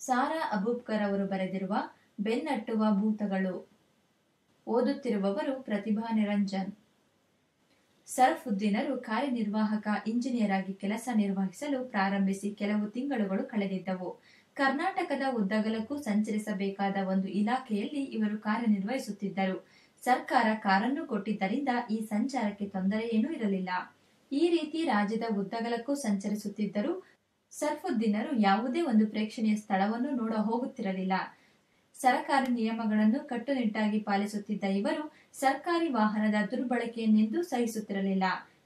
ಸಾರಾ ಅಬೂಬ್ಕರ್ ಅವರು ಬರೆದಿರುವ ಬೆನ್ನಟ್ಟುವ ಭೂತಗಳು ಓದುತ್ತಿರುವವರು ಪ್ರತಿಭಾ ನಿರಂಜನ್. ಸರ್ಫುದ್ದೀನರು ಕಾರ್ಯನಿರ್ವಾಹಕ ಇಂಜಿನಿಯರ್ ಆಗಿ ಕೆಲಸ ನಿರ್ವಹಿಸಲು ಪ್ರಾರಂಭಿಸಿ ಕೆಲವು ತಿಂಗಳುಗಳು ಕಳೆದಿದ್ದವು. ಕರ್ನಾಟಕದ ಉದ್ದಗಲಕ್ಕೂ ಸಂಚರಿಸಬೇಕಾದ ಒಂದು ಇಲಾಖೆಯಲ್ಲಿ ಇವರು ಕಾರ್ಯನಿರ್ವಹಿಸುತ್ತಿದ್ದರು. ಸರ್ಕಾರ ಕಾರನ್ನು ಕೊಟ್ಟಿದ್ದರಿಂದ ಈ ಸಂಚಾರಕ್ಕೆ ತೊಂದರೆಯೇನೂ ಇರಲಿಲ್ಲ. ಈ ರೀತಿ ರಾಜ್ಯದ ಉದ್ದಗಲಕ್ಕೂ ಸಂಚರಿಸುತ್ತಿದ್ದರೂ ಸರ್ಫುದ್ದೀನರು ಯಾವುದೇ ಒಂದು ಪ್ರೇಕ್ಷಣೀಯ ಸ್ಥಳವನ್ನು ನೋಡ ಹೋಗುತ್ತಿರಲಿಲ್ಲ. ಸರಕಾರಿ ನಿಯಮಗಳನ್ನು ಕಟ್ಟುನಿಟ್ಟಾಗಿ ಪಾಲಿಸುತ್ತಿದ್ದ ಇವರು ಸರ್ಕಾರಿ ವಾಹನದ ದುರ್ಬಳಕೆಯನ್ನೆಂದೂ ಸಹಿಸುತ್ತಿರಲಿಲ್ಲ.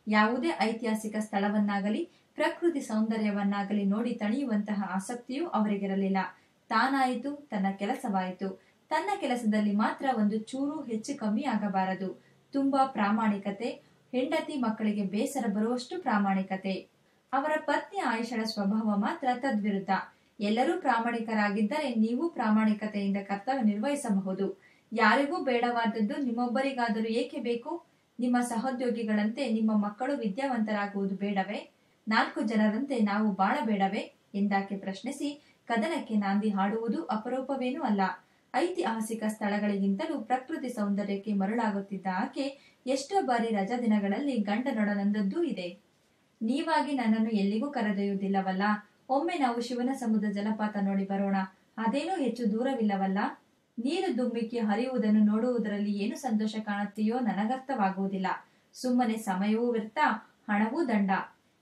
ಯಾವುದೇ ಐತಿಹಾಸಿಕ ಸ್ಥಳವನ್ನಾಗಲಿ, ಪ್ರಕೃತಿ ಸೌಂದರ್ಯವನ್ನಾಗಲಿ ನೋಡಿ ತಣಿಯುವಂತಹ ಆಸಕ್ತಿಯೂ ಅವರಿಗಿರಲಿಲ್ಲ. ತಾನಾಯಿತು, ತನ್ನ ಕೆಲಸವಾಯಿತು. ತನ್ನ ಕೆಲಸದಲ್ಲಿ ಮಾತ್ರ ಒಂದು ಚೂರು ಹೆಚ್ಚು ಕಮ್ಮಿ ಆಗಬಾರದು. ತುಂಬಾ ಪ್ರಾಮಾಣಿಕತೆ, ಹೆಂಡತಿ ಮಕ್ಕಳಿಗೆ ಬೇಸರ ಬರುವಷ್ಟು ಪ್ರಾಮಾಣಿಕತೆ. ಅವರ ಪತ್ನಿ ಆಯುಷಳ ಸ್ವಭಾವ ಮಾತ್ರ ತದ್ವಿರುದ್ಧ. ಎಲ್ಲರೂ ಪ್ರಾಮಾಣಿಕರಾಗಿದ್ದರೆ ನೀವು ಪ್ರಾಮಾಣಿಕತೆಯಿಂದ ಕರ್ತವ್ಯ ನಿರ್ವಹಿಸಬಹುದು. ಯಾರಿಗೂ ಬೇಡವಾದದ್ದು ನಿಮ್ಮೊಬ್ಬರಿಗಾದರೂ ಏಕೆ ಬೇಕು? ನಿಮ್ಮ ಸಹೋದ್ಯೋಗಿಗಳಂತೆ ನಿಮ್ಮ ಮಕ್ಕಳು ವಿದ್ಯಾವಂತರಾಗುವುದು ಬೇಡವೇ? ನಾಲ್ಕು ಜನರಂತೆ ನಾವು ಬಾಳಬೇಡವೇ? ಎಂದಾಕೆ ಪ್ರಶ್ನಿಸಿ ಕದನಕ್ಕೆ ನಾಂದಿ ಹಾಡುವುದು ಅಪರೂಪವೇನೂ ಅಲ್ಲ. ಐತಿಹಾಸಿಕ ಸ್ಥಳಗಳಿಗಿಂತಲೂ ಪ್ರಕೃತಿ ಸೌಂದರ್ಯಕ್ಕೆ ಮರುಳಾಗುತ್ತಿದ್ದ ಆಕೆ ಎಷ್ಟೋ ಬಾರಿ ರಜಾ ದಿನಗಳಲ್ಲಿ ಗಂಡನೊಡನಂದದ್ದೂ ಇದೆ. ನೀವಾಗಿ ನನ್ನನ್ನು ಎಲ್ಲಿಗೂ ಕರೆದೊಯ್ಯುವುದಿಲ್ಲವಲ್ಲ? ಒಮ್ಮೆ ನಾವು ಶಿವನ ಸಮುದ್ರ ಜಲಪಾತ ನೋಡಿ ಬರೋಣ. ಅದೇನೂ ಹೆಚ್ಚು ದೂರವಿಲ್ಲವಲ್ಲ? ನೀರು ದುಮ್ಮಿಕ್ಕಿ ಹರಿಯುವುದನ್ನು ನೋಡುವುದರಲ್ಲಿ ಏನು ಸಂತೋಷ ಕಾಣುತ್ತೀಯೋ ನನಗರ್ಥವಾಗುವುದಿಲ್ಲ. ಸುಮ್ಮನೆ ಸಮಯವೂ ವ್ಯರ್ಥ, ಹಣವೂ ದಂಡ.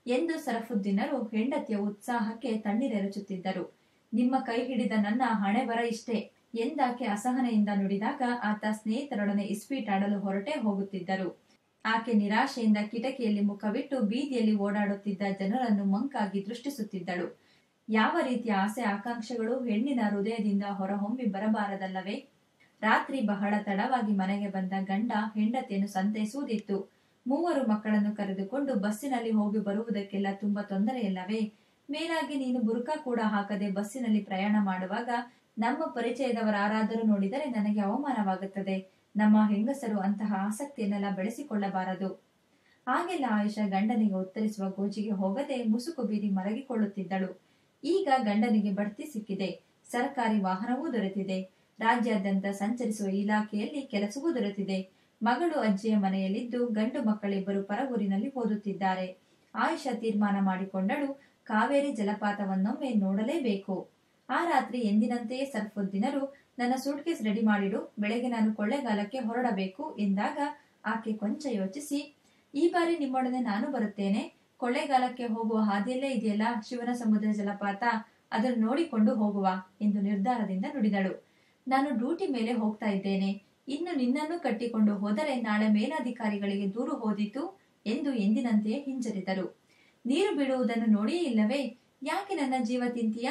ಎಂದು ಸರಫುದ್ದೀನರು ಹೆಂಡತಿಯ ಉತ್ಸಾಹಕ್ಕೆ ತಣ್ಣೀರೆರಚುತ್ತಿದ್ದರು. ನಿಮ್ಮ ಕೈ ಹಿಡಿದ ನನ್ನ ಹಣೆ ಬರ ಇಷ್ಟೇ ಎಂದಾಕೆ ಅಸಹನೆಯಿಂದ ನುಡಿದಾಗ ಆತ ಸ್ನೇಹಿತರೊಡನೆ ಇಸ್ಪೀಟಾಡಲು ಹೊರಟೇ ಹೋಗುತ್ತಿದ್ದರು. ಆಕೆ ನಿರಾಶೆಯಿಂದ ಕಿಟಕಿಯಲ್ಲಿ ಮುಖವಿಟ್ಟು ಬೀದಿಯಲ್ಲಿ ಓಡಾಡುತ್ತಿದ್ದ ಜನರನ್ನು ಮಂಕಾಗಿ ದೃಷ್ಟಿಸುತ್ತಿದ್ದಳು. ಯಾವ ರೀತಿಯ ಆಸೆ ಆಕಾಂಕ್ಷೆಗಳು ಹೆಣ್ಣಿನ ಹೃದಯದಿಂದ ಹೊರಹೊಮ್ಮಿ ಬರಬಾರದಲ್ಲವೇ? ರಾತ್ರಿ ಬಹಳ ತಡವಾಗಿ ಮನೆಗೆ ಬಂದ ಗಂಡ ಹೆಂಡತಿಯನ್ನು ಸಂತೈಸುವುದಿತ್ತು. ಮೂವರು ಮಕ್ಕಳನ್ನು ಕರೆದುಕೊಂಡು ಬಸ್ಸಿನಲ್ಲಿ ಹೋಗಿ ಬರುವುದಕ್ಕೆಲ್ಲ ತುಂಬಾ ತೊಂದರೆಯಲ್ಲವೇ? ಮೇಲಾಗಿ ನೀನು ಬುರ್ಕಾ ಕೂಡ ಹಾಕದೆ ಬಸ್ಸಿನಲ್ಲಿ ಪ್ರಯಾಣ ಮಾಡುವಾಗ ನಮ್ಮ ಪರಿಚಯದವರಾರಾದರೂ ನೋಡಿದರೆ ನನಗೆ ಅವಮಾನವಾಗುತ್ತದೆ. ನಮ್ಮ ಹೆಂಗಸರು ಅಂತಹ ಆಸಕ್ತಿಯನ್ನೆಲ್ಲ ಬೆಳೆಸಿಕೊಳ್ಳಬಾರದು. ಆಗೆಲ್ಲ ಆಯುಷ ಗಂಡನಿಗೆ ಉತ್ತರಿಸುವ ಗೋಜಿಗೆ ಹೋಗದೆ ಮುಸುಕು ಬೀರಿ ಮರಗಿಕೊಳ್ಳುತ್ತಿದ್ದಳು ಈಗ ಗಂಡನಿಗೆ ಬಡ್ತಿ ಸಿಕ್ಕಿದೆ. ಸರ್ಕಾರಿ ವಾಹನವೂ ದೊರೆತಿದೆ. ರಾಜ್ಯಾದ್ಯಂತ ಸಂಚರಿಸುವ ಇಲಾಖೆಯಲ್ಲಿ ಕೆಲಸವೂ ದೊರೆತಿದೆ. ಮಗಳು ಅಜ್ಜಿಯ ಮನೆಯಲ್ಲಿದ್ದು ಗಂಡು ಮಕ್ಕಳಿಬ್ಬರು ಪರವೂರಿನಲ್ಲಿ ಓದುತ್ತಿದ್ದಾರೆ. ಆಯುಷ ತೀರ್ಮಾನ ಮಾಡಿಕೊಂಡಳು. ಕಾವೇರಿ ಜಲಪಾತವನ್ನೊಮ್ಮೆ ನೋಡಲೇಬೇಕು. ಆ ರಾತ್ರಿ ಎಂದಿನಂತೆಯೇ ಸರ್ಫುದ್ದೀನರು ನನ್ನ ಸೂಟ್ಕೇಸ್ ರೆಡಿ ಮಾಡಿಡು, ಬೆಳಗ್ಗೆ ನಾನು ಕೊಳ್ಳೆಗಾಲಕ್ಕೆ ಹೊರಡಬೇಕು ಎಂದಾಗ ಆಕೆ ಕೊಂಚ ಯೋಚಿಸಿ, ಈ ಬಾರಿ ನಿಮ್ಮೊಡನೆ ನಾನು ಬರುತ್ತೇನೆ, ಕೊಳ್ಳೆಗಾಲಕ್ಕೆ ಹೋಗುವ ಹಾದಿಯಲ್ಲೇ ಇದೆಯಲ್ಲ ಶಿವನ ಸಮುದ್ರ ಜಲಪಾತ, ಅದನ್ನು ನೋಡಿಕೊಂಡು ಹೋಗುವ ಎಂದು ನಿರ್ಧಾರದಿಂದ ನುಡಿದಳು. ನಾನು ಡ್ಯೂಟಿ ಮೇಲೆ ಹೋಗ್ತಾ ಇದ್ದೇನೆ, ಇನ್ನು ನಿನ್ನನ್ನು ಕಟ್ಟಿಕೊಂಡು ಹೋದರೆ ನಾಳೆ ಮೇಲಾಧಿಕಾರಿಗಳಿಗೆ ದೂರು ಹೋದಿತು ಎಂದು ಎಂದಿನಂತೆಯೇ ಹಿಂಜರಿದರು ನೀರು ಬಿಡುವುದನ್ನು ನೋಡಿಯೇ ಇಲ್ಲವೇ, ಯಾಕೆ ನನ್ನ ಜೀವ ತಿಂತೀಯ?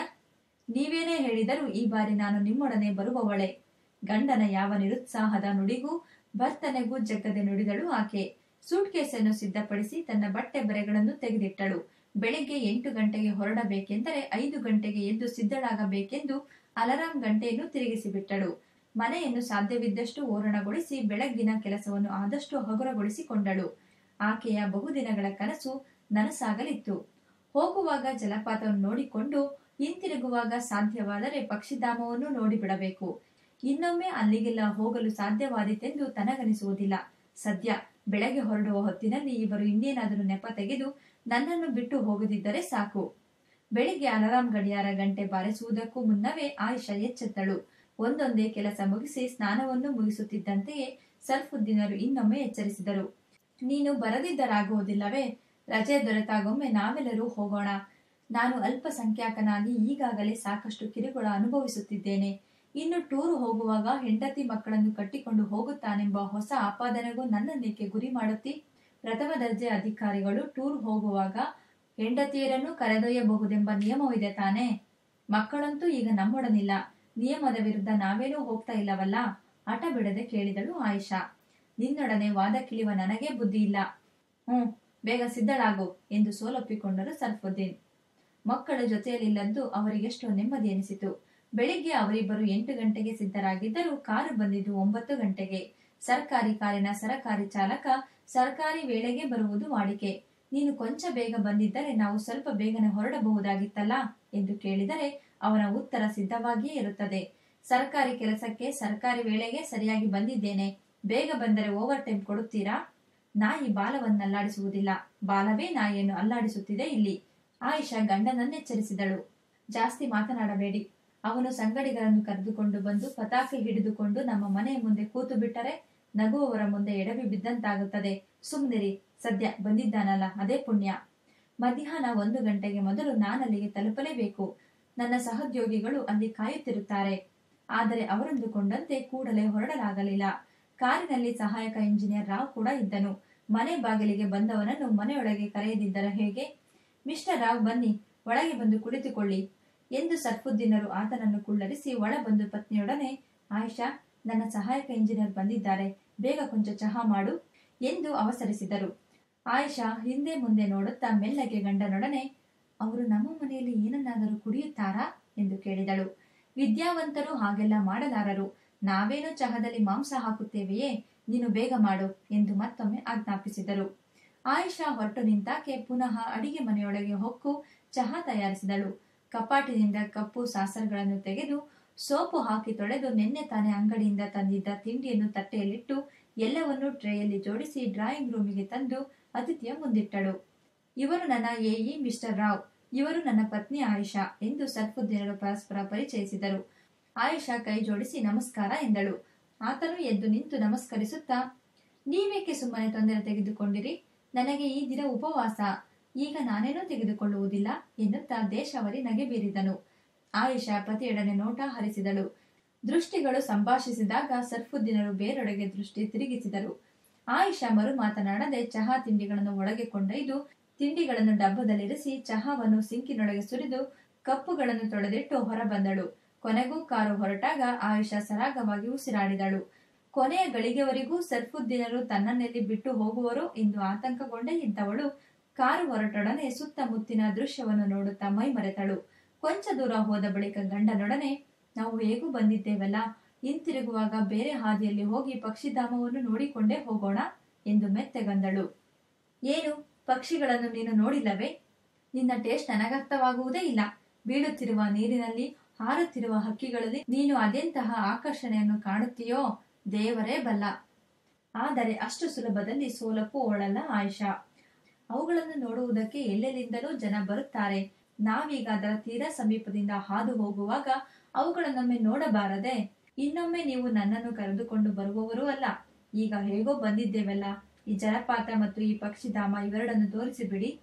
ನೀವೇನೇ ಹೇಳಿದರೂ ಈ ಬಾರಿ ನಾನು ನಿಮ್ಮೊಡನೆ ಬರುವವಳೆ. ಗಂಡನ ಯಾವ ನಿರುತ್ಸಾಹದ ನುಡಿಗೂ ಭರ್ತನೆಗೂ ಜಗ್ಗದೆ ನುಡಿದಳು ಆಕೆ. ಸೂಟ್ ಕೇಸನ್ನು ಸಿದ್ಧಪಡಿಸಿ ತನ್ನ ಬಟ್ಟೆ ಬರೆಗಳನ್ನು ತೆಗೆದಿಟ್ಟಳು. ಬೆಳಿಗ್ಗೆ ಎಂಟು ಗಂಟೆಗೆ ಹೊರಡಬೇಕೆಂದರೆ ಐದು ಗಂಟೆಗೆ ಎದ್ದು ಸಿದ್ಧಳಾಗಬೇಕೆಂದು ಅಲಾರಾಂ ಗಂಟೆಯನ್ನು ತಿರುಗಿಸಿಬಿಟ್ಟಳು. ಮನೆಯನ್ನು ಸಾಧ್ಯವಿದ್ದಷ್ಟು ಓರಣಗೊಳಿಸಿ ಬೆಳಗ್ಗಿನ ಕೆಲಸವನ್ನು ಆದಷ್ಟು ಹಗುರಗೊಳಿಸಿಕೊಂಡಳು. ಆಕೆಯ ಬಹುದಿನಗಳ ಕನಸು ನನಸಾಗಲಿತ್ತು. ಹೋಗುವಾಗ ಜಲಪಾತವನ್ನು ನೋಡಿಕೊಂಡು ಹಿಂತಿರುಗುವಾಗ ಸಾಧ್ಯವಾದರೆ ಪಕ್ಷಿಧಾಮವನ್ನು ನೋಡಿಬಿಡಬೇಕು. ಇನ್ನೊಮ್ಮೆ ಅಲ್ಲಿಗೆಲ್ಲ ಹೋಗಲು ಸಾಧ್ಯವಾದೀತೆಂದು ತನಗನಿಸುವುದಿಲ್ಲ. ಸದ್ಯ ಬೆಳಗ್ಗೆ ಹೊರಡುವ ಹೊತ್ತಿನಲ್ಲಿ ಇವರು ಇನ್ನೇನಾದರೂ ನೆಪ ತೆಗೆದು ನನ್ನನ್ನು ಬಿಟ್ಟು ಹೋಗದಿದ್ದರೆ ಸಾಕು. ಬೆಳಿಗ್ಗೆ ಅಲರಾಮ್ ಗಡಿಯಾರ ಗಂಟೆ ಬಾರಿಸುವುದಕ್ಕೂ ಮುನ್ನವೇ ಆಯುಷಾ ಎಚ್ಚೆತ್ತಳು. ಒಂದೊಂದೇ ಕೆಲಸ ಮುಗಿಸಿ ಸ್ನಾನವನ್ನು ಮುಗಿಸುತ್ತಿದ್ದಂತೆಯೇ ಸರ್ಫುದ್ದೀನರು ಇನ್ನೊಮ್ಮೆ ಎಚ್ಚರಿಸಿದರು. ನೀನು ಬರದಿದ್ದರಾಗುವುದಿಲ್ಲವೇ? ರಜೆ ದೊರೆತಾಗೊಮ್ಮೆ ನಾವೆಲ್ಲರೂ ಹೋಗೋಣ. ನಾನು ಅಲ್ಪಸಂಖ್ಯಾಕನಾಗಿ ಈಗಾಗಲೇ ಸಾಕಷ್ಟು ಕಿರುಕುಳ ಅನುಭವಿಸುತ್ತಿದ್ದೇನೆ. ಇನ್ನು ಟೂರ್ ಹೋಗುವಾಗ ಹೆಂಡತಿ ಮಕ್ಕಳನ್ನು ಕಟ್ಟಿಕೊಂಡು ಹೋಗುತ್ತಾನೆಂಬ ಹೊಸ ಆಪಾದನೆಗೂ ನನ್ನನ್ನೇಕೆ ಗುರಿ ಮಾಡುತ್ತಿ? ಪ್ರಥಮ ದರ್ಜೆ ಅಧಿಕಾರಿಗಳು ಟೂರ್ ಹೋಗುವಾಗ ಹೆಂಡತಿಯರನ್ನು ಕರೆದೊಯ್ಯಬಹುದೆಂಬ ನಿಯಮವಿದೆ ತಾನೆ? ಮಕ್ಕಳಂತೂ ಈಗ ನಮ್ಮೊಡನಿಲ್ಲ. ನಿಯಮದ ವಿರುದ್ಧ ನಾವೇನೂ ಹೋಗ್ತಾ ಇಲ್ಲವಲ್ಲ? ಹಠ ಬಿಡದೆ ಕೇಳಿದಳು ಆಯಿಷಾ. ನಿನ್ನೊಡನೆ ವಾದ ಕಿಳಿವ ನನಗೆ ಬುದ್ಧಿ ಇಲ್ಲ ಹ್ಮ್, ಬೇಗ ಸಿದ್ಧಳಾಗು ಎಂದು ಸೋಲೊಪ್ಪಿಕೊಂಡರು ಸರ್ಫುದ್ದೀನ್. ಮಕ್ಕಳ ಜೊತೆಯಲ್ಲಿಲ್ಲದ್ದು ಅವರಿಗೆಷ್ಟೋ ನೆಮ್ಮದಿ ಎನಿಸಿತು ಬೆಳಿಗ್ಗೆ ಅವರಿಬ್ಬರು ಎಂಟು ಗಂಟೆಗೆ ಸಿದ್ಧರಾಗಿದ್ದರೂ ಕಾರು ಬಂದಿದ್ದು ಒಂಬತ್ತು ಗಂಟೆಗೆ. ಸರ್ಕಾರಿ ಕಾರಿನ ಸರಕಾರಿ ಚಾಲಕ ಸರ್ಕಾರಿ ವೇಳೆಗೆ ಬರುವುದು ವಾಡಿಕೆ. ನೀನು ಕೊಂಚ ಬೇಗ ಬಂದಿದ್ದರೆ ನಾವು ಸ್ವಲ್ಪ ಬೇಗನೆ ಹೊರಡಬಹುದಾಗಿತ್ತಲ್ಲ ಎಂದು ಕೇಳಿದರೆ ಅವನ ಉತ್ತರ ಸಿದ್ಧವಾಗಿಯೇ ಇರುತ್ತದೆ. ಸರ್ಕಾರಿ ಕೆಲಸಕ್ಕೆ ಸರ್ಕಾರಿ ವೇಳೆಗೆ ಸರಿಯಾಗಿ ಬಂದಿದ್ದೇನೆ. ಬೇಗ ಬಂದರೆ ಓವರ್ ಟೈಮ್ ಕೊಡುತ್ತೀರಾ? ನಾಯಿ ಬಾಲವನ್ನಲ್ಲಾಡಿಸುವುದಿಲ್ಲ. ಬಾಲವೇ ನಾಯಿಯನ್ನು ಅಲ್ಲಾಡಿಸುತ್ತಿದೆ ಇಲ್ಲಿ. ಆಯಿಷಾ ಗಂಡನನ್ನೆಚ್ಚರಿಸಿದಳು. ಜಾಸ್ತಿ ಮಾತನಾಡಬೇಡಿ. ಅವನು ಸಂಗಡಿಗರನ್ನು ಕರೆದುಕೊಂಡು ಬಂದು ಪತಾಕೆ ಹಿಡಿದುಕೊಂಡು ನಮ್ಮ ಮನೆಯ ಮುಂದೆ ಕೂತು ಬಿಟ್ಟರೆ ನಗುವವರ ಮುಂದೆ ಎಡವಿ ಬಿದ್ದಂತಾಗುತ್ತದೆ. ಸುಮ್ಮನಿರಿ ಸದ್ಯ ಬಂದಿದ್ದಾನಲ್ಲ, ಅದೇ ಪುಣ್ಯ. ಮಧ್ಯಾಹ್ನ ಒಂದು ಗಂಟೆಗೆ ಮೊದಲು ನಾನಲ್ಲಿಗೆ ತಲುಪಲೇಬೇಕು. ನನ್ನ ಸಹೋದ್ಯೋಗಿಗಳು ಅಲ್ಲಿ ಕಾಯುತ್ತಿರುತ್ತಾರೆ. ಆದರೆ ಅವರಂದುಕೊಂಡಂತೆ ಕೂಡಲೇ ಹೊರಡಲಾಗಲಿಲ್ಲ. ಕಾರಿನಲ್ಲಿ ಸಹಾಯಕ ಇಂಜಿನಿಯರ್ ರಾವ್ ಕೂಡ ಇದ್ದನು. ಮನೆ ಬಾಗಿಲಿಗೆ ಬಂದವನನ್ನು ಮನೆಯೊಳಗೆ ಕರೆಯದಿದ್ದರ ಹೇಗೆ? ಮಿಸ್ಟರ್ ರಾವ್ ಬನ್ನಿ, ಒಳಗೆ ಬಂದು ಕುಳಿತುಕೊಳ್ಳಿ ಎಂದು ಸರ್ಫುದ್ದೀನರು ಆತನನ್ನು ಕುಳ್ಳರಿಸಿ ಒಳ ಬಂದು ಪತ್ನಿಯೊಡನೆ, ಆಯಿಷಾ, ನನ್ನ ಸಹಾಯಕ ಇಂಜಿನಿಯರ್ ಬಂದಿದ್ದಾರೆ, ಬೇಗ ಕೊಂಚ ಚಹಾ ಮಾಡು ಎಂದು ಅವಸರಿಸಿದರು. ಆಯಿಷಾ ಹಿಂದೆ ಮುಂದೆ ನೋಡುತ್ತಾ ಮೆಲ್ಲಗೆ ಗಂಡನೊಡನೆ, ಅವರು ನಮ್ಮ ಮನೆಯಲ್ಲಿ ಏನನ್ನಾದರೂ ಕುಡಿಯುತ್ತಾರಾ ಎಂದು ಕೇಳಿದಳು. ವಿದ್ಯಾವಂತರು ಹಾಗೆಲ್ಲ ಮಾಡಲಾರರು. ನಾವೇನು ಚಹದಲ್ಲಿ ಮಾಂಸ ಹಾಕುತ್ತೇವೆಯೇ, ನೀನು ಬೇಗ ಮಾಡು ಎಂದು ಮತ್ತೊಮ್ಮೆ ಆಜ್ಞಾಪಿಸಿದರು. ಆಯಿಷಾ ಹೊರಟು ನಿಂತಾಕೆ ಪುನಃ ಅಡಿಗೆ ಮನೆಯೊಳಗೆ ಹೊಕ್ಕು ಚಹಾ ತಯಾರಿಸಿದಳು. ಕಪಾಟಿನಿಂದ ಕಪ್ಪು ಸಾಸರ್ಗಳನ್ನು ತೆಗೆದು ಸೋಪು ಹಾಕಿ ತೊಳೆದು ನಿನ್ನೆ ತಾನೇ ಅಂಗಡಿಯಿಂದ ತಂದಿದ್ದ ತಿಂಡಿಯನ್ನು ತಟ್ಟೆಯಲ್ಲಿಟ್ಟು ಎಲ್ಲವನ್ನೂ ಟ್ರೇಯಲ್ಲಿ ಜೋಡಿಸಿ ಡ್ರಾಯಿಂಗ್ ರೂಮಿಗೆ ತಂದು ಅತಿಥಿಯ ಮುಂದಿಟ್ಟಳು. ಇವರು ನನ್ನ ಎಇ ಮಿಸ್ಟರ್ ರಾವ್, ಇವರು ನನ್ನ ಪತ್ನಿ ಆಯಿಷಾ ಎಂದು ಸತ್ಪುದ್ದಿನರು ಪರಸ್ಪರ ಪರಿಚಯಿಸಿದರು. ಆಯಿಷಾ ಕೈ ಜೋಡಿಸಿ ನಮಸ್ಕಾರ ಎಂದಳು. ಆತನು ಎದ್ದು ನಿಂತು ನಮಸ್ಕರಿಸುತ್ತಾ, ನೀವೇಕೆ ಸುಮ್ಮನೆ ತೊಂದರೆ ತೆಗೆದುಕೊಂಡಿರಿ? ನನಗೆ ಈ ದಿನ ಉಪವಾಸ, ಈಗ ನಾನೇನೂ ತೆಗೆದುಕೊಳ್ಳುವುದಿಲ್ಲ ಎನ್ನುತ್ತಾ ದೇಶಾವರಿ ನಗೆ ಬೀರಿದನು ಆಯಿಷಾ ಪತಿಯೊಡನೆ ನೋಟ ಹರಿಸಿದಳು. ದೃಷ್ಟಿಗಳು ಸಂಭಾಷಿಸಿದಾಗ ಸರ್ಫುದ್ದೀನರು ಬೇರೊಡೆಗೆ ದೃಷ್ಟಿ ತಿರುಗಿಸಿದರು. ಆಯಿಷಾ ಮರು ಮಾತನಾಡದೆ ಚಹಾ ತಿಂಡಿಗಳನ್ನು ಒಳಗೆ ಕೊಂಡೊಯ್ದು, ತಿಂಡಿಗಳನ್ನು ಡಬ್ಬದಲ್ಲಿರಿಸಿ ಚಹಾವನ್ನು ಸಿಂಕಿನೊಳಗೆ ಸುರಿದು, ಕಪ್ಪುಗಳನ್ನು ತೊಳೆದಿಟ್ಟು ಹೊರಬಂದಳು. ಕೊನೆಗೂ ಕಾರು ಹೊರಟಾಗ ಆಯಿಷಾ ಸರಾಗವಾಗಿ ಉಸಿರಾಡಿದಳು. ಕೊನೆಯ ಗಳಿಗೆವರೆಗೂ ಸರ್ಫುದ್ದೀನರು ತನ್ನನ್ನೆಲ್ಲಿ ಬಿಟ್ಟು ಹೋಗುವರು ಎಂದು ಆತಂಕಗೊಂಡ ಇಂಥವಳು. ಕಾರು ಹೊರಟೊಡನೆ ಸುತ್ತಮುತ್ತಿನ ದೃಶ್ಯವನ್ನು ನೋಡುತ್ತಾ ಮೈ ಮರೆತಳು. ಕೊಂಚ ದೂರ ಹೋದ ಬಳಿಕ ಗಂಡನೊಡನೆ, ನಾವು ಹೇಗೂ ಬಂದಿದ್ದೇವಲ್ಲ? ಹಿಂತಿರುಗುವಾಗ ಬೇರೆ ಹಾದಿಯಲ್ಲಿ ಹೋಗಿ ಪಕ್ಷಿಧಾಮವನ್ನು ನೋಡಿಕೊಂಡೇ ಹೋಗೋಣ ಎಂದು ಮೆತ್ತೆಗಂದಳು. ಏನು? ಪಕ್ಷಿಗಳನ್ನು ನೀನು ನೋಡಿಲ್ಲವೇ? ನಿನ್ನ ಟೇಸ್ಟ್ ನನಗರ್ಥವಾಗುವುದೇ ಇಲ್ಲ. ಬೀಳುತ್ತಿರುವ ನೀರಿನಲ್ಲಿ ಹಾರುತ್ತಿರುವ ಹಕ್ಕಿಗಳಲ್ಲಿ ನೀನು ಅದೆಂತಹ ಆಕರ್ಷಣೆಯನ್ನು ಕಾಣುತ್ತೀಯೋ? ದೇವರೇ ಬಲ್ಲ ಆದರೆ ಅಷ್ಟು ಸುಲಭದಲ್ಲಿ ಸೋಲಪ್ಪು ಓಳಲ್ಲ ಆಯಿಷಾ. ಅವುಗಳನ್ನು ನೋಡುವುದಕ್ಕೆ ಎಲ್ಲೆಲ್ಲಿಂದಲೂ ಜನ ಬರುತ್ತಾರೆ. ನಾವೀಗ ಅದರ ತೀರಾ ಸಮೀಪದಿಂದ ಹಾದು ಹೋಗುವಾಗ ಅವುಗಳನ್ನೊಮ್ಮೆ ನೋಡಬಾರದೆ, ಇನ್ನೊಮ್ಮೆ ನೀವು ನನ್ನನ್ನು ಕರೆದುಕೊಂಡು ಬರುವವರೂ ಅಲ್ಲ. ಈಗ ಹೇಗೋ ಬಂದಿದ್ದೇವಲ್ಲ. ಈ ಜಲಪಾತ ಮತ್ತು ಈ ಪಕ್ಷಿಧಾಮ ಇವೆರಡನ್ನು ತೋರಿಸಿಬಿಡಿ.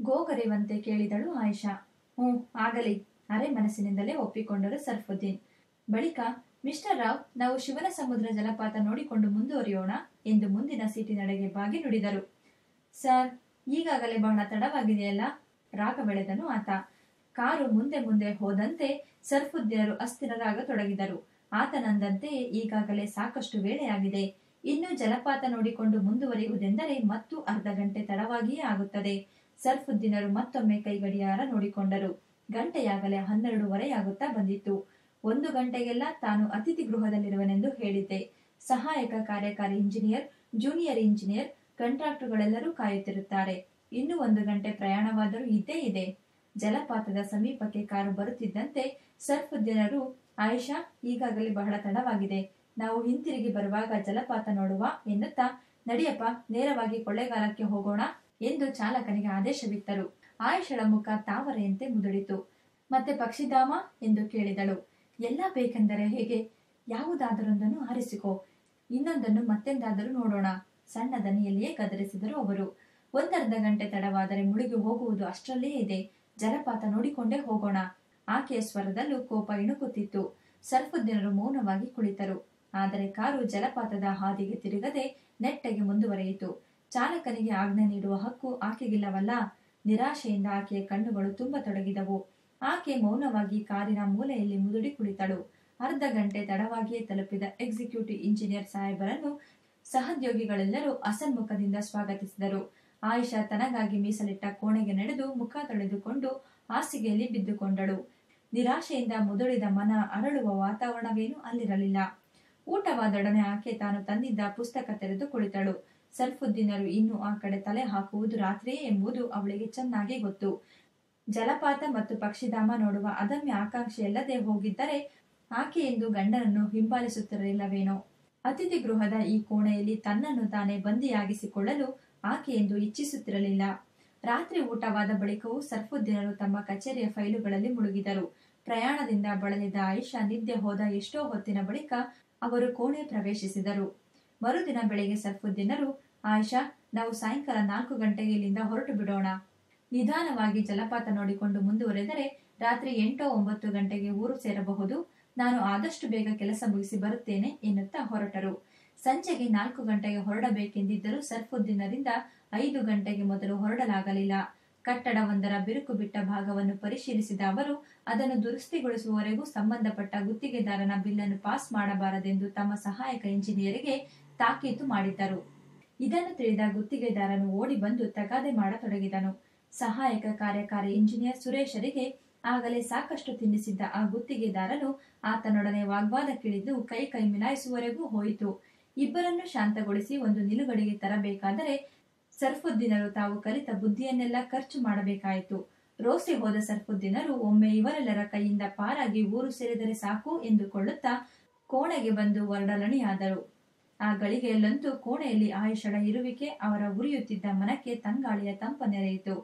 ಗೋಗರೆವಂತೆ ಕೇಳಿದಳು ಆಯಿಷಾ. ಹ್ಞೂ, ಆಗಲಿ. ಅರೆ ಮನಸ್ಸಿನಿಂದಲೇ ಒಪ್ಪಿಕೊಂಡರು ಸರ್ಫುದ್ದೀನ್. ಬಳಿಕ ಮಿಸ್ಟರ್ ರಾವ್, ನಾವು ಶಿವನ ಸಮುದ್ರ ಜಲಪಾತ ನೋಡಿಕೊಂಡು ಮುಂದುವರಿಯೋಣ ಎಂದು ಮುಂದಿನ ಸೀಟಿನಡೆಗೆ ಬಾಗಿ ನುಡಿದರು. ಸರ್, ಈಗಾಗಲೇ ಬಹಳ ತಡವಾಗಿದೆಯಲ್ಲ? ರಾಗ ಬೆಳೆದನು ಆತ. ಕಾರು ಮುಂದೆ ಮುಂದೆ ಹೋದಂತೆ ಅಸ್ಥಿರರಾಗ ಅಸ್ಥಿರರಾಗತೊಡಗಿದರು. ಆತನಂದಂತೆ ಈಗಾಗಲೇ ಸಾಕಷ್ಟು ವೇಳೆಯಾಗಿದೆ. ಇನ್ನು ಜಲಪಾತ ನೋಡಿಕೊಂಡು ಮುಂದುವರಿಯುವುದೆಂದರೆ ಮತ್ತು ಅರ್ಧ ಗಂಟೆ ತಡವಾಗಿಯೇ ಆಗುತ್ತದೆ. ಸರ್ಫುದ್ದೀನರು ಮತ್ತೊಮ್ಮೆ ಕೈಗಡಿಯಾರ ನೋಡಿಕೊಂಡರು. ಗಂಟೆಯಾಗಲೇ ಹನ್ನೆರಡೂವರೆಯಾಗುತ್ತಾ ಬಂದಿತ್ತು. ಒಂದು ಗಂಟೆಗೆಲ್ಲ ತಾನು ಅತಿಥಿ ಗೃಹದಲ್ಲಿರುವನೆಂದು ಹೇಳಿದ್ದೆ. ಸಹಾಯಕ ಕಾರ್ಯಕಾರಿ ಇಂಜಿನಿಯರ್, ಜೂನಿಯರ್ ಇಂಜಿನಿಯರ್, ಕಂಟ್ರಾಕ್ಟರ್ಗಳೆಲ್ಲರೂ ಕಾಯುತ್ತಿರುತ್ತಾರೆ. ಇನ್ನೂ ಒಂದು ಗಂಟೆ ಪ್ರಯಾಣವಾದರೂ ಇದ್ದೇ ಇದೆ. ಜಲಪಾತದ ಸಮೀಪಕ್ಕೆ ಕಾರು ಬರುತ್ತಿದ್ದಂತೆ ಸರ್ಫುದ್ದೀನರು ಆಯಿಷಾ, ಈಗಾಗಲೇ ಬಹಳ ತಡವಾಗಿದೆ. ನಾವು ಹಿಂತಿರುಗಿ ಬರುವಾಗ ಜಲಪಾತ ನೋಡುವ ಎನ್ನುತ್ತಾ, ನಡಿಯಪ್ಪ, ನೇರವಾಗಿ ಕೊಳ್ಳೆಗಾಲಕ್ಕೆ ಹೋಗೋಣ ಎಂದು ಚಾಲಕನಿಗೆ ಆದೇಶವಿತ್ತರು. ಆಯಿಷಳ ಮುಖ ತಾವರೆಯಂತೆ ಮುದುಡಿತು. ಮತ್ತೆ ಪಕ್ಷಿಧಾಮ? ಎಂದು ಕೇಳಿದಳು. ಎಲ್ಲ ಬೇಕೆಂದರೆ ಹೇಗೆ? ಯಾವುದಾದರೊಂದನ್ನು ಆರಿಸಿಕೋ. ಇನ್ನೊಂದನ್ನು ಮತ್ತೆಂದಾದರೂ ನೋಡೋಣ. ಸಣ್ಣ ದನಿಯಲ್ಲಿಯೇ ಕದರಿಸಿದರು ಅವರು. ಒಂದರ್ಧ ಗಂಟೆ ತಡವಾದರೆ ಮುಳುಗಿ ಹೋಗುವುದು ಅಷ್ಟರಲ್ಲೇ ಇದೆ. ಜಲಪಾತ ನೋಡಿಕೊಂಡೇ ಹೋಗೋಣ. ಆಕೆಯ ಸ್ವರದಲ್ಲೂ ಕೋಪ ಇಣುಕುತ್ತಿತ್ತು. ಸರ್ಫುದ್ದೀನರು ಮೌನವಾಗಿ ಕುಳಿತರು. ಆದರೆ ಕಾರು ಜಲಪಾತದ ಹಾದಿಗೆ ತಿರುಗದೆ ನೆಟ್ಟಗೆ ಮುಂದುವರೆಯಿತು. ಚಾಲಕನಿಗೆ ಆಜ್ಞೆ ನೀಡುವ ಹಕ್ಕು ಆಕೆಗಿಲ್ಲವಲ್ಲ. ನಿರಾಶೆಯಿಂದ ಆಕೆಯ ಕಣ್ಣುಗಳು ತುಂಬ ತೊಡಗಿದವು ಆಕೆ ಮೌನವಾಗಿ ಕಾರಿನ ಮೂಲೆಯಲ್ಲಿ ಮುದುಡಿ ಕುಳಿತಳು. ಅರ್ಧ ಗಂಟೆ ತಡವಾಗಿಯೇ ತಲುಪಿದ ಎಕ್ಸಿಕ್ಯೂಟಿವ್ ಇಂಜಿನಿಯರ್ ಸಾಹೇಬರನ್ನು ಸಹೋದ್ಯೋಗಿಗಳೆಲ್ಲರೂ ಅಸನ್ಮುಖದಿಂದ ಸ್ವಾಗತಿಸಿದರು. ಆಯಿಷಾ ತನಗಾಗಿ ಮೀಸಲಿಟ್ಟ ಕೋಣೆಗೆ ನಡೆದು ಮುಖ ತೊಳೆದುಕೊಂಡು ಹಾಸಿಗೆಯಲ್ಲಿ ಬಿದ್ದುಕೊಂಡಳು. ನಿರಾಶೆಯಿಂದ ಮುದುಳಿದ ಮನ ಅರಳುವ ವಾತಾವರಣವೇನೂ ಅಲ್ಲಿರಲಿಲ್ಲ. ಊಟವಾದೊಡನೆ ಆಕೆ ತಾನು ತಂದಿದ್ದ ಪುಸ್ತಕ ತೆರೆದು ಕುಳಿತಳು. ಸರ್ಫುದ್ದೀನರು ಇನ್ನು ಆ ಕಡೆ ತಲೆ ಹಾಕುವುದು ರಾತ್ರಿಯೇ ಎಂಬುದು ಅವಳಿಗೆ ಚೆನ್ನಾಗಿ ಗೊತ್ತು. ಜಲಪಾತ ಮತ್ತು ಪಕ್ಷಿಧಾಮ ನೋಡುವ ಅದಮ್ಯ ಆಕಾಂಕ್ಷೆಯಲ್ಲದೆ ಹೋಗಿದ್ದರೆ ಆಕೆ ಎಂದು ಗಂಡನನ್ನು ಹಿಂಬಾಲಿಸುತ್ತಿರಲಿಲ್ಲವೇನೋ. ಅತಿಥಿ ಗೃಹದ ಈ ಕೋಣೆಯಲ್ಲಿ ತನ್ನನ್ನು ತಾನೇ ಬಂದಿಯಾಗಿಸಿಕೊಳ್ಳಲು ಆಕೆ ಎಂದು ಇಚ್ಛಿಸುತ್ತಿರಲಿಲ್ಲ. ರಾತ್ರಿ ಊಟವಾದ ಬಳಿಕವೂ ಸರ್ಫುದ್ದೀನರು ತಮ್ಮ ಕಚೇರಿಯ ಫೈಲುಗಳಲ್ಲಿ ಮುಳುಗಿದರು. ಪ್ರಯಾಣದಿಂದ ಬಳಲಿದ ಆಯುಷಾ ನಿದ್ದೆ ಹೋದ ಎಷ್ಟೋ ಹೊತ್ತಿನ ಬಳಿಕ ಅವರು ಕೋಣೆ ಪ್ರವೇಶಿಸಿದರು. ಮರುದಿನ ಬೆಳಿಗ್ಗೆ ಸರ್ಫುದ್ದೀನರು ಆಯುಷಾ ನಾವು ಸಾಯಂಕಾಲ ನಾಲ್ಕು ಗಂಟೆಗೆ ಇಲ್ಲಿಂದ ಹೊರಟು ಬಿಡೋಣ. ನಿಧಾನವಾಗಿ ಜಲಪಾತ ನೋಡಿಕೊಂಡು ಮುಂದುವರೆದರೆ ರಾತ್ರಿ ಎಂಟೋ ಒಂಬತ್ತು ಗಂಟೆಗೆ ಊರು ಸೇರಬಹುದು. ನಾನು ಆದಷ್ಟು ಬೇಗ ಕೆಲಸ ಮುಗಿಸಿ ಬರುತ್ತೇನೆ ಎನ್ನುತ್ತಾ ಹೊರಟರು. ಸಂಜೆಗೆ ನಾಲ್ಕು ಗಂಟೆಗೆ ಹೊರಡಬೇಕೆಂದಿದ್ದರೂ ಸರ್ಫುದ್ದೀನರಿಂದ ಐದು ಗಂಟೆಗೆ ಮೊದಲು ಹೊರಡಲಾಗಲಿಲ್ಲ. ಕಟ್ಟಡವೊಂದರ ಬಿರುಕು ಬಿಟ್ಟ ಭಾಗವನ್ನು ಪರಿಶೀಲಿಸಿದ ಅವರು, ಅದನ್ನು ದುರಸ್ತಿಗೊಳಿಸುವವರೆಗೂ ಸಂಬಂಧಪಟ್ಟ ಗುತ್ತಿಗೆದಾರನ ಬಿಲ್ಲನ್ನು ಪಾಸ್ ಮಾಡಬಾರದೆಂದು ತಮ್ಮ ಸಹಾಯಕ ಇಂಜಿನಿಯರಿಗೆ ತಾಕೀತು ಮಾಡಿದ್ದರು. ಇದನ್ನು ತಿಳಿದ ಗುತ್ತಿಗೆದಾರನು ಓಡಿ ಬಂದು ತಗಾದೆ ಮಾಡತೊಡಗಿದನು. ಸಹಾಯಕ ಕಾರ್ಯಕಾರಿ ಇಂಜಿನಿಯರ್ ಸುರೇಶರಿಗೆ ಆಗಲೇ ಸಾಕಷ್ಟು ತಿನ್ನಿಸಿದ್ದ ಆ ಗುತ್ತಿಗೆದಾರನು ಆತನೊಡನೆ ವಾಗ್ವಾದಕ್ಕಿಳಿದು ಕೈ ಕೈ ಮಿಲಾಯಿಸುವವರೆಗೂ ಹೋಯಿತು. ಇಬ್ಬರನ್ನು ಶಾಂತಗೊಳಿಸಿ ಒಂದು ನಿಲುಗಡೆಗೆ ತರಬೇಕಾದರೆ ಸರ್ಫುದ್ದೀನರು ತಾವು ಕಲಿತ ಬುದ್ಧಿಯನ್ನೆಲ್ಲ ಖರ್ಚು ಮಾಡಬೇಕಾಯಿತು. ರೋಸಿ ಹೋದ ಸರ್ಫುದ್ದೀನರು ಒಮ್ಮೆ ಇವರೆಲ್ಲರ ಕೈಯಿಂದ ಪಾರಾಗಿ ಊರು ಸೇರಿದರೆ ಸಾಕು ಎಂದುಕೊಳ್ಳುತ್ತಾ ಕೋಣೆಗೆ ಬಂದು ವರ್ಡಲಣಿಯಾದರು ಆ ಗಳಿಗೆಯಲ್ಲಂತೂ ಕೋಣೆಯಲ್ಲಿ ಆಯುಷಳ ಇರುವಿಕೆ ಅವರ ಉರಿಯುತ್ತಿದ್ದ ಮನಕ್ಕೆ ತಂಗಾಳಿಯ ತಂಪ ನೆರೆಯಿತು.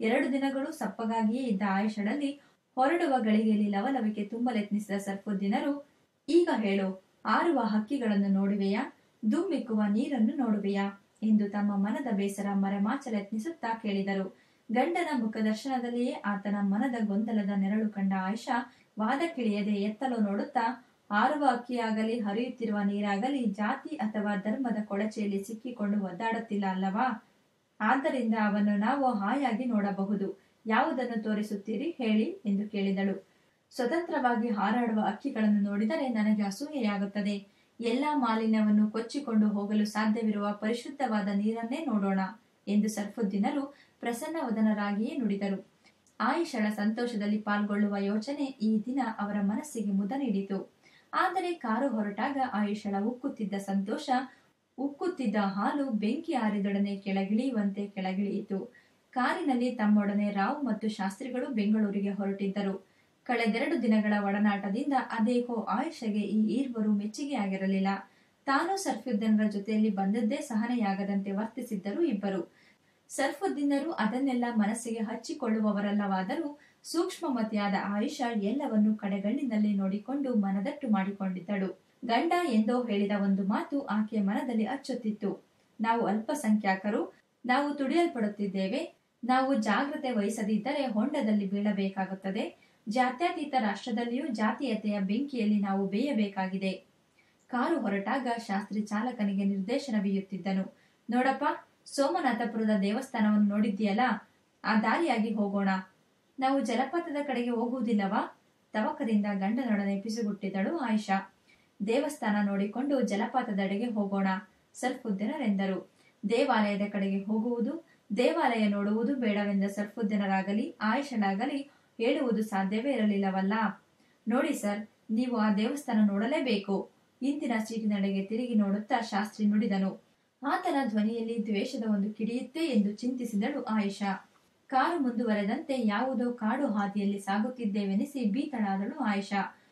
ಎರಡು ದಿನಗಳು ಸಪ್ಪಗಾಗಿಯೇ ಇದ್ದ ಆಯುಷಳಲ್ಲಿ ಹೊರಡುವ ಗಳಿಗೆಯಲ್ಲಿ ಲವಲವಿಕೆ ತುಂಬಲೆತ್ನಿಸಿದ ಸರ್ಪುದ್ದೀನರು, ಈಗ ಹೇಳು, ಆರುವ ಹಕ್ಕಿಗಳನ್ನು ನೋಡುವೆಯಾ? ದುಮ್ಮಿಕ್ಕುವ ನೀರನ್ನು ನೋಡುವೆಯಾ? ಎಂದು ತಮ್ಮ ಮನದ ಬೇಸರ ಮರೆಮಾಚಲೆತ್ನಿಸುತ್ತಾ ಕೇಳಿದರು. ಗಂಡನ ಮುಖದರ್ಶನದಲ್ಲಿಯೇ ಆತನ ಮನದ ಗೊಂದಲದ ನೆರಳು ಕಂಡ ಆಯುಷ ವಾದಕ್ಕಿಳಿಯದೆ ಎತ್ತಲು ನೋಡುತ್ತಾ, ಆರುವ ಅಕ್ಕಿಯಾಗಲಿ ಹರಿಯುತ್ತಿರುವ ನೀರಾಗಲಿ, ಜಾತಿ ಅಥವಾ ಧರ್ಮದ ಕೊಳಚೆಯಲ್ಲಿ ಸಿಕ್ಕಿಕೊಂಡು ಒದ್ದಾಡುತ್ತಿಲ್ಲ ಅಲ್ಲವಾ? ಆದ್ದರಿಂದ ಅವನ್ನು ನಾವು ಹಾಯಾಗಿ ನೋಡಬಹುದು. ಯಾವುದನ್ನು ತೋರಿಸುತ್ತೀರಿ? ಹೇಳಿ ಎಂದು ಕೇಳಿದಳು. ಸ್ವತಂತ್ರವಾಗಿ ಹಾರಾಡುವ ಅಕ್ಕಿಗಳನ್ನು ನೋಡಿದರೆ ನನಗೆ ಅಸೂಯೆಯಾಗುತ್ತದೆ. ಎಲ್ಲಾ ಮಾಲಿನ್ಯವನ್ನು ಕೊಚ್ಚಿಕೊಂಡು ಹೋಗಲು ಸಾಧ್ಯವಿರುವ ಪರಿಶುದ್ಧವಾದ ನೀರನ್ನೇ ನೋಡೋಣ ಎಂದು ಸರ್ಫುದ್ದೀನರು ಪ್ರಸನ್ನವದನರಾಗಿಯೇ ನುಡಿದರು. ಆಯುಷಳ ಸಂತೋಷದಲ್ಲಿ ಪಾಲ್ಗೊಳ್ಳುವ ಯೋಚನೆ ಈ ದಿನ ಅವರ ಮನಸ್ಸಿಗೆ ಮುದ ನೀಡಿತು. ಆದರೆ ಕಾರು ಹೊರಟಾಗ ಆಯುಷಳ ಉಕ್ಕುತ್ತಿದ್ದ ಸಂತೋಷ ಉಕ್ಕುತ್ತಿದ್ದ ಹಾಲು ಬೆಂಕಿ ಆರಿದೊಡನೆ ಕೆಳಗಿಳಿಯುವಂತೆ ಕೆಳಗಿಳಿಯಿತು. ಕಾರಿನಲ್ಲಿ ತಮ್ಮೊಡನೆ ರಾವ್ ಮತ್ತು ಶಾಸ್ತ್ರಿಗಳು ಬೆಂಗಳೂರಿಗೆ ಹೊರಟಿದ್ದರು. ಕಳೆದೆರಡು ದಿನಗಳ ಒಡನಾಟದಿಂದ ಅದೇಕೋ ಆಯುಷಗೆ ಈ ಈರ್ವರು ಮೆಚ್ಚುಗೆಯಾಗಿರಲಿಲ್ಲ. ತಾನು ಸರ್ಫುದ್ದೀನರ ಜೊತೆಯಲ್ಲಿ ಬಂದದ್ದೇ ಸಹನೆಯಾಗದಂತೆ ವರ್ತಿಸಿದ್ದರು ಇಬ್ಬರು. ಸರ್ಫುದ್ದೀನರು ಅದನ್ನೆಲ್ಲ ಮನಸ್ಸಿಗೆ ಹಚ್ಚಿಕೊಳ್ಳುವವರಲ್ಲವಾದರೂ ಸೂಕ್ಷ್ಮಮತಿಯಾದ ಆಯುಷ ಎಲ್ಲವನ್ನೂ ಕಡೆಗಣ್ಣಿನಲ್ಲಿ ನೋಡಿಕೊಂಡು ಮನದಟ್ಟು ಮಾಡಿಕೊಂಡಿದ್ದಳು. ಗಂಡ ಎಂದೋ ಹೇಳಿದ ಒಂದು ಮಾತು ಆಕೆಯ ಮನದಲ್ಲಿ ಅಚ್ಚುತ್ತಿತ್ತು. ನಾವು ಅಲ್ಪಸಂಖ್ಯಾತರು ನಾವು ತುಡಿಯಲ್ಪಡುತ್ತಿದ್ದೇವೆ, ನಾವು ಜಾಗ್ರತೆ ವಹಿಸದಿದ್ದರೆ ಹೊಂಡದಲ್ಲಿ ಬೀಳಬೇಕಾಗುತ್ತದೆ, ಜಾತ್ಯತೀತ ರಾಷ್ಟ್ರದಲ್ಲಿಯೂ ಜಾತೀಯತೆಯ ಬೆಂಕಿಯಲ್ಲಿ ನಾವು ಬೇಯಬೇಕಾಗಿದೆ. ಕಾರು ಹೊರಟಾಗ ಶಾಸ್ತ್ರಿ ಚಾಲಕನಿಗೆ ನಿರ್ದೇಶನವೀಯುತ್ತಿದ್ದನು ನೋಡಪ್ಪ, ಸೋಮನಾಥಪುರದ ದೇವಸ್ಥಾನವನ್ನು ನೋಡಿದ್ದೀಯಲ್ಲ, ಆ ದಾರಿಯಾಗಿ ಹೋಗೋಣ. ನಾವು ಜಲಪಾತದ ಕಡೆಗೆ ಹೋಗುವುದಿಲ್ಲವಾ? ತವಕದಿಂದ ಗಂಡನೊಡನೆ ಪಿಸುಗುಟ್ಟಿದಳು ಆಯಿಷಾ. ದೇವಸ್ಥಾನ ನೋಡಿಕೊಂಡು ಜಲಪಾತದೆಡೆಗೆ ಹೋಗೋಣ, ಸರ್ಫುದ್ದೀನರೆಂದರು. ದೇವಾಲಯದ ಕಡೆಗೆ ಹೋಗುವುದು, ದೇವಾಲಯ ನೋಡುವುದು ಬೇಡವೆಂದ ಸರ್ಫುದ್ದೀನರಾಗಲಿ, ಆಯುಷನಾಗಲಿ ಹೇಳುವುದು ಸಾಧ್ಯವೇ ಇರಲಿಲ್ಲವಲ್ಲ. ನೋಡಿ ಸರ್, ನೀವು ಆ ದೇವಸ್ಥಾನ ನೋಡಲೇಬೇಕು. ಇಂದಿನ ಸೀಟಿನಡೆಗೆ ತಿರುಗಿ ನೋಡುತ್ತಾ ಶಾಸ್ತ್ರಿ ನುಡಿದನು. ಆತನ ಧ್ವನಿಯಲ್ಲಿ ದ್ವೇಷದ ಒಂದು ಕಿಡಿಯುತ್ತೆ ಎಂದು ಚಿಂತಿಸಿದಳು ಆಯಿಷಾ. ಕಾರು ಮುಂದುವರೆದಂತೆ ಯಾವುದೋ ಕಾಡು ಹಾದಿಯಲ್ಲಿ ಸಾಗುತ್ತಿದ್ದೇವೆನಿಸಿ ಭೀತಳಾದಳು ಆಯಿಷಾ.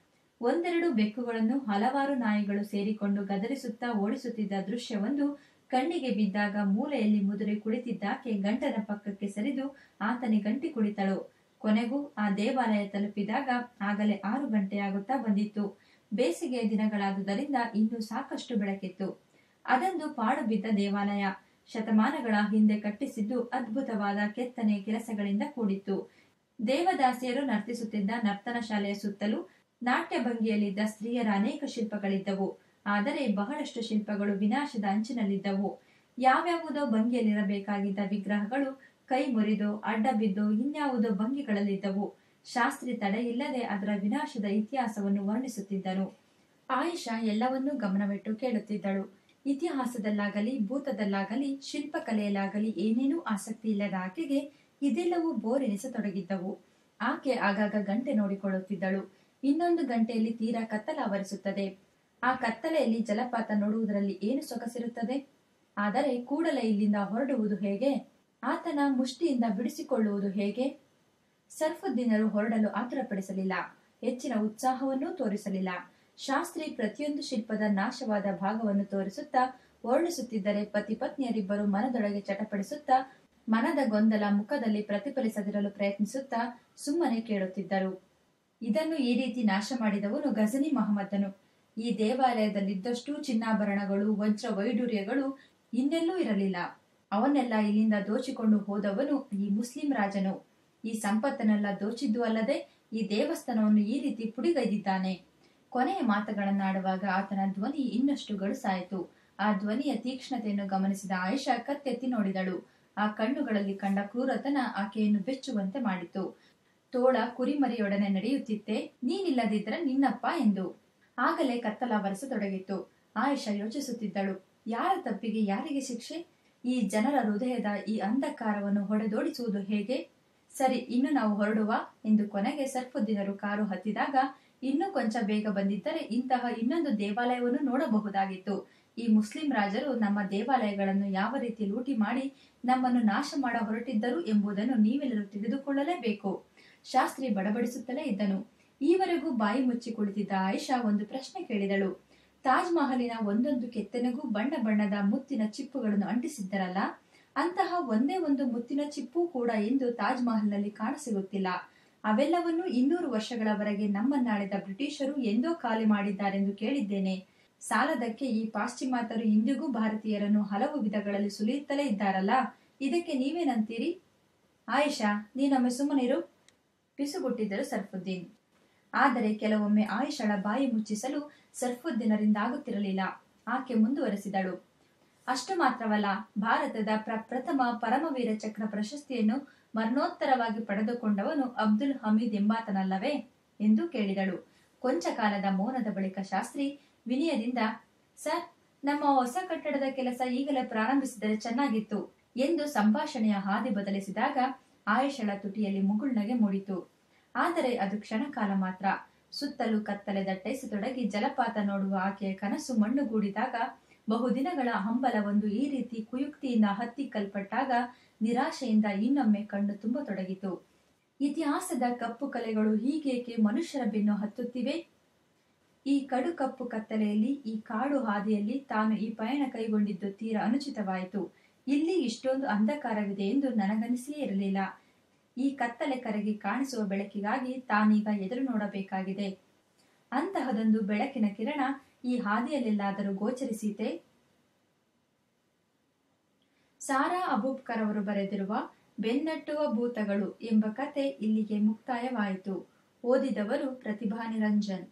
ಒಂದೆರಡು ಬೆಕ್ಕುಗಳನ್ನು ಹಲವಾರು ನಾಯಿಗಳು ಸೇರಿಕೊಂಡು ಗದರಿಸುತ್ತಾ ಓಡಿಸುತ್ತಿದ್ದ ದೃಶ್ಯವೊಂದು ಕಣ್ಣಿಗೆ ಬಿದ್ದಾಗ ಮೂಲೆಯಲ್ಲಿ ಮುದುರೆ ಕುಳಿತಿದ್ದಾಕೆ ಗಂಟನ ಪಕ್ಕಕ್ಕೆ ಸರಿದು ಆತನಿ ಗಂಟಿ ಕುಳಿತಳು. ಕೊನೆಗೂ ಆ ದೇವಾಲಯ ತಲುಪಿದಾಗ ಆಗಲೇ ಆರು ಗಂಟೆಯಾಗುತ್ತಾ ಬಂದಿತ್ತು. ಬೇಸಿಗೆಯ ದಿನಗಳಾದುದರಿಂದ ಇನ್ನೂ ಸಾಕಷ್ಟು ಬೆಳಕಿತ್ತು. ಅದೊಂದು ಪಾಡು ಬಿದ್ದ ದೇವಾಲಯ. ಶತಮಾನಗಳ ಹಿಂದೆ ಕಟ್ಟಿಸಿದ್ದು ಅದ್ಭುತವಾದ ಕೆತ್ತನೆ ಕೆಲಸಗಳಿಂದ ಕೂಡಿತ್ತು. ದೇವದಾಸಿಯರು ನರ್ತಿಸುತ್ತಿದ್ದ ನರ್ತನ ಶಾಲೆಯ ಸುತ್ತಲೂ ನಾಟ್ಯ ಭಂಗಿಯಲ್ಲಿದ್ದ ಸ್ತ್ರೀಯರ ಅನೇಕ ಶಿಲ್ಪಗಳಿದ್ದವು, ಆದರೆ ಬಹಳಷ್ಟು ಶಿಲ್ಪಗಳು ವಿನಾಶದ ಅಂಚಿನಲ್ಲಿದ್ದವು. ಯಾವ್ಯಾವುದೋ ಭಂಗಿಯಲ್ಲಿರಬೇಕಾಗಿದ್ದ ವಿಗ್ರಹಗಳು ಕೈ ಮುರಿದು ಅಡ್ಡ ಬಿದ್ದು ಇನ್ಯಾವುದೋ ಭಂಗಿಗಳಲ್ಲಿದ್ದವು. ಶಾಸ್ತ್ರಿ ತಡೆಯಿಲ್ಲದೆ ಅದರ ವಿನಾಶದ ಇತಿಹಾಸವನ್ನು ವರ್ಣಿಸುತ್ತಿದ್ದನು ಆಯಿಷಾ ಎಲ್ಲವನ್ನೂ ಗಮನವಿಟ್ಟು ಕೇಳುತ್ತಿದ್ದಳು. ಇತಿಹಾಸದಲ್ಲಾಗಲಿ, ಭೂತದಲ್ಲಾಗಲಿ, ಶಿಲ್ಪಕಲೆಯಲ್ಲಾಗಲಿ ಏನೇನೂ ಆಸಕ್ತಿ ಇಲ್ಲದ ಆಕೆಗೆ ಇದೆಲ್ಲವೂ ಬೋರೆನಿಸತೊಡಗಿದ್ದವು. ಆಕೆ ಆಗಾಗ ಗಂಟೆ ನೋಡಿಕೊಳ್ಳುತ್ತಿದ್ದಳು. ಇನ್ನೊಂದು ಗಂಟೆಯಲ್ಲಿ ತೀರಾ ಕತ್ತಲ ಆವರಿಸುತ್ತದೆ. ಆ ಕತ್ತಲೆಯಲ್ಲಿ ಜಲಪಾತ ನೋಡುವುದರಲ್ಲಿ ಏನು ಸೊಗಸಿರುತ್ತದೆ? ಆದರೆ ಕೂಡಲೇ ಇಲ್ಲಿಂದ ಹೊರಡುವುದು ಹೇಗೆ? ಆತನ ಮುಷ್ಟಿಯಿಂದ ಬಿಡಿಸಿಕೊಳ್ಳುವುದು ಹೇಗೆ? ಸರ್ಫುದ್ದೀನರು ಹೊರಡಲು ಆತುರಪಡಿಸಲಿಲ್ಲ. ಹೆಚ್ಚಿನ ಉತ್ಸಾಹವನ್ನೂ ತೋರಿಸಲಿಲ್ಲ. ಶಾಸ್ತ್ರಿ ಪ್ರತಿಯೊಂದು ಶಿಲ್ಪದ ನಾಶವಾದ ಭಾಗವನ್ನು ತೋರಿಸುತ್ತಾ ವರ್ಣಿಸುತ್ತಿದ್ದರೆ ಪತಿ ಪತ್ನಿಯರಿಬ್ಬರು ಮನದೊಳಗೆ ಚಟಪಡಿಸುತ್ತಾ ಮನದ ಗೊಂದಲ ಮುಖದಲ್ಲಿ ಪ್ರತಿಫಲಿಸದಿರಲು ಪ್ರಯತ್ನಿಸುತ್ತಾ ಸುಮ್ಮನೆ ಕೇಳುತ್ತಿದ್ದರು. ಇದನ್ನು ಈ ರೀತಿ ನಾಶ ಮಾಡಿದವನು ಗಜನಿ ಮಹಮ್ಮದನು. ಈ ದೇವಾಲಯದಲ್ಲಿದ್ದಷ್ಟು ಚಿನ್ನಾಭರಣಗಳು, ವಜ್ರ ವೈಡೂರ್ಯಗಳು ಇನ್ನೆಲ್ಲೂ ಇರಲಿಲ್ಲ. ಅವನ್ನೆಲ್ಲ ಇಲ್ಲಿಂದ ದೋಚಿಕೊಂಡು ಹೋದವನು ಈ ಮುಸ್ಲಿಂ ರಾಜನು. ಈ ಸಂಪತ್ತನ್ನೆಲ್ಲ ದೋಚಿದ್ದು ಅಲ್ಲದೆ ಈ ದೇವಸ್ಥಾನವನ್ನು ಈ ರೀತಿ ಪುಡಿಗೈದಿದ್ದಾನೆ. ಕೊನೆಯ ಮಾತುಗಳನ್ನಾಡುವಾಗ ಆತನ ಧ್ವನಿ ಇನ್ನಷ್ಟು ಗಡುಸಾಯಿತು ಆ ಧ್ವನಿಯ ತೀಕ್ಷ್ಣತೆಯನ್ನು ಗಮನಿಸಿದ ಆಯಿಷಾ ಕತ್ತೆತ್ತಿ ನೋಡಿದಳು. ಆ ಕಣ್ಣುಗಳಲ್ಲಿ ಕಂಡ ಕ್ರೂರತನ ಆಕೆಯನ್ನು ಬೆಚ್ಚುವಂತೆ ಮಾಡಿತು. ತೋಳ ಕುರಿಮರಿಯೊಡನೆ ನಡೆಯುತ್ತಿತ್ತೆ, ನೀನಿಲ್ಲದಿದ್ದರೆ ನಿನ್ನಪ್ಪ ಎಂದು. ಆಗಲೇ ಕತ್ತಲ ಬರೆಸತೊಡಗಿತ್ತು ಆಯಿಷಾ ಯೋಚಿಸುತ್ತಿದ್ದಳು, ಯಾರ ತಪ್ಪಿಗೆ ಯಾರಿಗೆ ಶಿಕ್ಷೆ? ಈ ಜನರ ಹೃದಯದ ಈ ಅಂಧಕಾರವನ್ನು ಹೊಡೆದೋಡಿಸುವುದು ಹೇಗೆ? ಸರಿ, ಇನ್ನು ನಾವು ಹೊರಡುವ ಎಂದು ಕೊನೆಗೆ ಸರ್ಪುದ್ದಿನರು ಕಾರು ಹತ್ತಿದಾಗ, ಇನ್ನೂ ಕೊಂಚ ಬೇಗ ಬಂದಿದ್ದರೆ ಇಂತಹ ಇನ್ನೊಂದು ದೇವಾಲಯವನ್ನು ನೋಡಬಹುದಾಗಿತ್ತು. ಈ ಮುಸ್ಲಿಂ ರಾಜರು ನಮ್ಮ ದೇವಾಲಯಗಳನ್ನು ಯಾವ ರೀತಿ ಲೂಟಿ ಮಾಡಿ ನಮ್ಮನ್ನು ನಾಶ ಮಾಡ ಹೊರಟಿದ್ದರು ಎಂಬುದನ್ನು ನೀವೆಲ್ಲರೂ ತಿಳಿದುಕೊಳ್ಳಲೇಬೇಕು. ಶಾಸ್ತ್ರಿ ಬಡಬಡಿಸುತ್ತಲೇ ಇದ್ದನು. ಈವರೆಗೂ ಬಾಯಿ ಮುಚ್ಚಿ ಕುಳಿತಿದ್ದ ಆಯಿಷಾ ಒಂದು ಪ್ರಶ್ನೆ ಕೇಳಿದಳು. ತಾಜ್ ಮಹಲಿನ ಒಂದೊಂದು ಕೆತ್ತನೆಗೂ ಬಣ್ಣ ಬಣ್ಣದ ಮುತ್ತಿನ ಚಿಪ್ಪುಗಳನ್ನು ಅಂಟಿಸಿದ್ದರಲ್ಲ? ಅಂತಹ ಒಂದೇ ಒಂದು ಮುತ್ತಿನ ಚಿಪ್ಪು ಕೂಡ ಇಂದು ತಾಜ್ ಮಹಲ್ನಲ್ಲಿ ಕಾಣಸಿಗುತ್ತಿಲ್ಲ. ಅವೆಲ್ಲವನ್ನೂ ಇನ್ನೂರು ವರ್ಷಗಳವರೆಗೆ ನಮ್ಮನ್ನಾಳಿದ ಬ್ರಿಟಿಷರು ಎಂದೋ ಖಾಲಿ ಮಾಡಿದ್ದಾರೆಂದು ಕೇಳಿದ್ದೇನೆ. ಸಾಲದಕ್ಕೆ ಈ ಪಾಶ್ಚಿಮಾತರು ಇಂದಿಗೂ ಭಾರತೀಯರನ್ನು ಹಲವು ವಿಧಗಳಲ್ಲಿ ಸುಲಿಯುತ್ತಲೇ ಇದ್ದಾರಲ್ಲ? ಇದಕ್ಕೆ ನೀವೇನಂತೀರಿ? ಆಯಿಷಾ, ನೀನೊಮ್ಮೆ ಸುಮ್ಮನಿರು. ಪಿಸುಗುಟ್ಟಿದ್ದರು ಸರ್ಫುದ್ದೀನ್. ಆದರೆ ಕೆಲವೊಮ್ಮೆ ಆಯಿಷಳ ಬಾಯಿ ಮುಚ್ಚಿಸಲು ಸರ್ಫುದ್ದೀನರಿಂದ ಆಗುತ್ತಿರಲಿಲ್ಲ ಆಕೆ ಮುಂದುವರೆಸಿದಳು. ಅಷ್ಟು ಮಾತ್ರವಲ್ಲ, ಭಾರತದ ಪ್ರ, ಪ್ರಥಮ ಪರಮವೀರ ಚಕ್ರ ಪ್ರಶಸ್ತಿಯನ್ನು ಮರಣೋತ್ತರವಾಗಿ ಪಡೆದುಕೊಂಡವನು ಅಬ್ದುಲ್ ಹಮೀದ್ ಎಂಬಾತನಲ್ಲವೇ? ಎಂದು ಕೇಳಿದಳು. ಕೊಂಚ ಕಾಲದ ಮೌನದ ಬಳಿಕ ಶಾಸ್ತ್ರಿ ವಿನಯದಿಂದ, ಸರ್, ನಮ್ಮ ಹೊಸ ಕಟ್ಟಡದ ಕೆಲಸ ಈಗಲೇ ಪ್ರಾರಂಭಿಸಿದರೆ ಚೆನ್ನಾಗಿತ್ತು ಎಂದು ಸಂಭಾಷಣೆಯ ಹಾದಿ ಬದಲಿಸಿದಾಗ ಆಯುಷಳ ತುಟಿಯಲ್ಲಿ ಮುಗುಳ್ನಗೆ ಮೂಡಿತು. ಆದರೆ ಅದು ಕ್ಷಣಕಾಲ ಮಾತ್ರ. ಸುತ್ತಲೂ ಕತ್ತಲೆ ದಟ್ಟೈಸತೊಡಗಿ ಜಲಪಾತ ನೋಡುವ ಆಕೆಯ ಕನಸು ಮಣ್ಣುಗೂಡಿದಾಗ, ಬಹುದಿನಗಳ ಹಂಬಲವೊಂದು ಈ ರೀತಿ ಕುಯುಕ್ತಿಯಿಂದ ಹತ್ತಿಕ್ಕಲ್ಪಟ್ಟಾಗ ನಿರಾಶೆಯಿಂದ ಇನ್ನೊಮ್ಮೆ ಕಣ್ಣು ತುಂಬತೊಡಗಿತು. ಇತಿಹಾಸದ ಕಪ್ಪು ಕಲೆಗಳು ಹೀಗೇಕೆ ಮನುಷ್ಯರ ಬೆನ್ನು ಹತ್ತುತ್ತಿವೆ? ಈ ಕಡು ಕಪ್ಪು ಕತ್ತಲೆಯಲ್ಲಿ, ಈ ಕಾಡು ಹಾದಿಯಲ್ಲಿ ತಾನು ಈ ಪಯಣ ಕೈಗೊಂಡಿದ್ದು ತೀರ ಅನುಚಿತವಾಯಿತು. ಇಲ್ಲಿ ಇಷ್ಟೊಂದು ಅಂಧಕಾರವಿದೆ ಎಂದು ನನಗನಿಸಿಯೇ ಇರಲಿಲ್ಲ. ಈ ಕತ್ತಲೆ ಕರೆಗೆ ಕಾಣಿಸುವ ಬೆಳಕಿಗಾಗಿ ತಾನೀಗ ಎದುರು ನೋಡಬೇಕಾಗಿದೆ. ಅಂತಹದೊಂದು ಬೆಳಕಿನ ಕಿರಣ ಈ ಹಾದಿಯಲ್ಲೆಲ್ಲಾದರೂ ಗೋಚರಿಸಿತೆ? ಸಾರಾ ಅಬೂಬ್ಕರ್ ಅವರು ಬರೆದಿರುವ ಬೆನ್ನಟ್ಟುವ ಭೂತಗಳು ಎಂಬ ಕತೆ ಇಲ್ಲಿಗೆ ಮುಕ್ತಾಯವಾಯಿತು. ಓದಿದವರು ಪ್ರತಿಭಾ ನಿರಂಜನ್